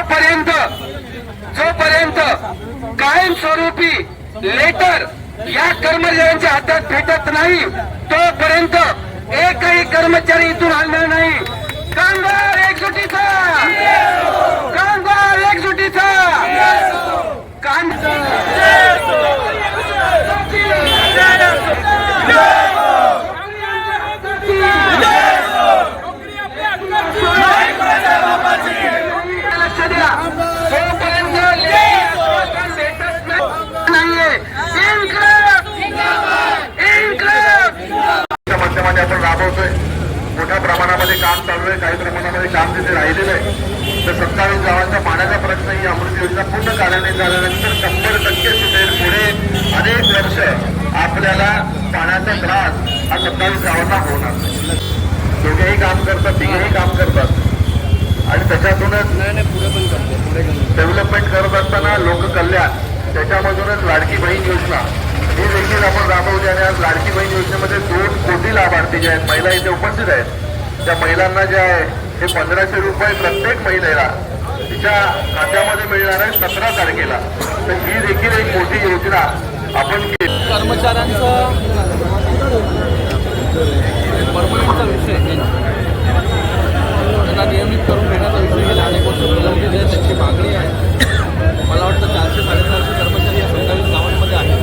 जोपर्यंत जोपर्यंत कायमस्वरूपी लेटर या कर्मचाऱ्यांच्या हातात भेटत नाही तोपर्यंत एकही कर्मचारी इथून हलणार नाही. कामगार एकजुटीचा! कामगार एकजुटीचा! प्रमाणामध्ये काम चालू आहे काही प्रमाणामध्ये काम तिथे राहिलेलं आहे. तर सत्तावीस गावांच्या पाण्याचा प्रश्न ही अमृत योजना पूर्ण कार्यान्वित झाल्यानंतर शंभर टक्के सुटेल पुढे अनेक वर्ष आपल्याला पाण्याचा त्रास हा सत्तावीस गावांना होणार. दोघेही काम करतात तिघेही काम करतात. आणि त्याच्यातूनच डेव्हलपमेंट करत असताना लोककल्याण त्याच्यामधूनच लाडकी बहीण योजना. ही देखील आपण राबवली आणि आज लाडकी बहीण योजनेमध्ये दोन कोटी लाभार्थी जे आहेत महिला इथे उपस्थित आहेत. त्या महिलांना जे आहे हे पंधराशे रुपये प्रत्येक महिलेला तिच्या खात्यामध्ये मिळणार आहे सतरा तारखेला. तर ही देखील एक मोठी योजना आपण कर्मचाऱ्यांचा परमनंटचा विषय त्यांना नियमित करून घेण्याचा विषय गेला अनेक वर्ष प्रलंबित आहे त्यांची मागणी आहे. मला वाटतं चारशे साडेचारशे कर्मचारी या सत्तावीस गावांमध्ये आहेत.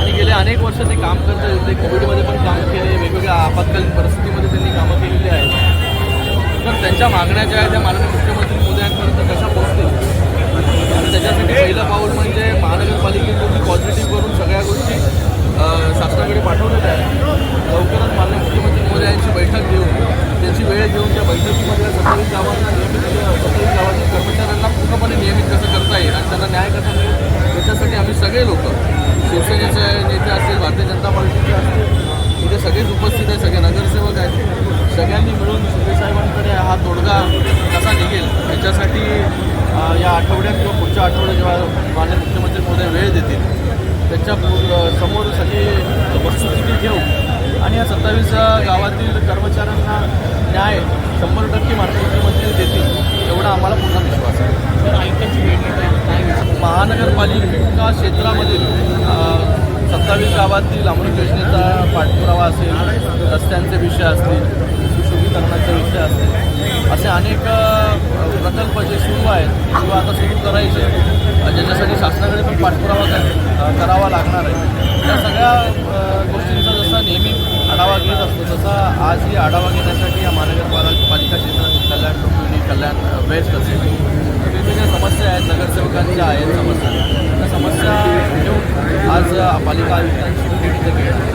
आणि गेले अनेक वर्ष ते काम करत होते कोविडमध्ये पण काम केले. वेगवेगळ्या आपत्कालीन परिस्थितीमध्ये आहेत तर त्यांच्या मागण्या ज्या आहेत त्या माननीय मुख्यमंत्री मोदयांपर्यंत कशा पोहोचतील? आणि त्याच्यासाठी पहिलं पाऊल म्हणजे महानगरपालिकेतून पॉझिटिव्ह करून सगळ्या गोष्टी शासनाकडे पाठवलेल्या आहेत. लवकरच माननीय मुख्यमंत्री मोदी यांची बैठक घेऊन त्याची वेळ घेऊन त्या बैठकीमध्ये सत्तावीस गावांना नियमित सत्तावीस गावातील कर्मचाऱ्यांना पूर्णपणे नियमित कसं करता येईल आणि त्यांना न्याय कसा मिळेल त्याच्यासाठी आम्ही सगळे लोक शिवसेनेचे नेते असतील भारतीय जनता पार्टीचे असतील इथे सगळेच उपस्थित आहेत सगळे नगरसेवक आहेत सगळ्यांनी मिळून शिंदेसाहेबांकडे हा तोडगा कसा निघेल याच्यासाठी अ, या आठवड्यात किंवा पुढच्या आठवड्यात जेव्हा माननीय मुख्यमंत्री मोदी वेळ देतील त्याच्यासमोर सगळी वस्तुस्थिती घेऊ? आणि या सत्तावीस गावातील कर्मचाऱ्यांना न्याय शंभर टक्के माननीय मुख्यमंत्री देतील एवढा आम्हाला पूर्ण विश्वास आहे. महानगरपालिका क्षेत्रामधील सत्तावीस गावातील अमृत योजनेचा पाठपुरावा असेल रस्त्यांचे विषय असतील सुशोभीकरणाचे विषय असतील असे अनेक प्रकल्प जे सुरू आहेत किंवा आता सुरू करायचे ज्याच्यासाठी शासनाकडे पण पाठपुरावा करावा लागणार आहे. या सगळ्या गोष्टींचा जसा नेहमी आढावा घेत असतो तसा आजही आढावा घेण्यासाठी या महानगरपालिका क्षेत्रातील कल्याण डोंबिवली कल्याण अ, वेस्ट असेल वेगवेगळ्या समस्या आहेत नगरसेवकांच्या आहेत समस्या. त्या समस्या घेऊन आज पालिका आयुक्तांची भेट इथे घेणार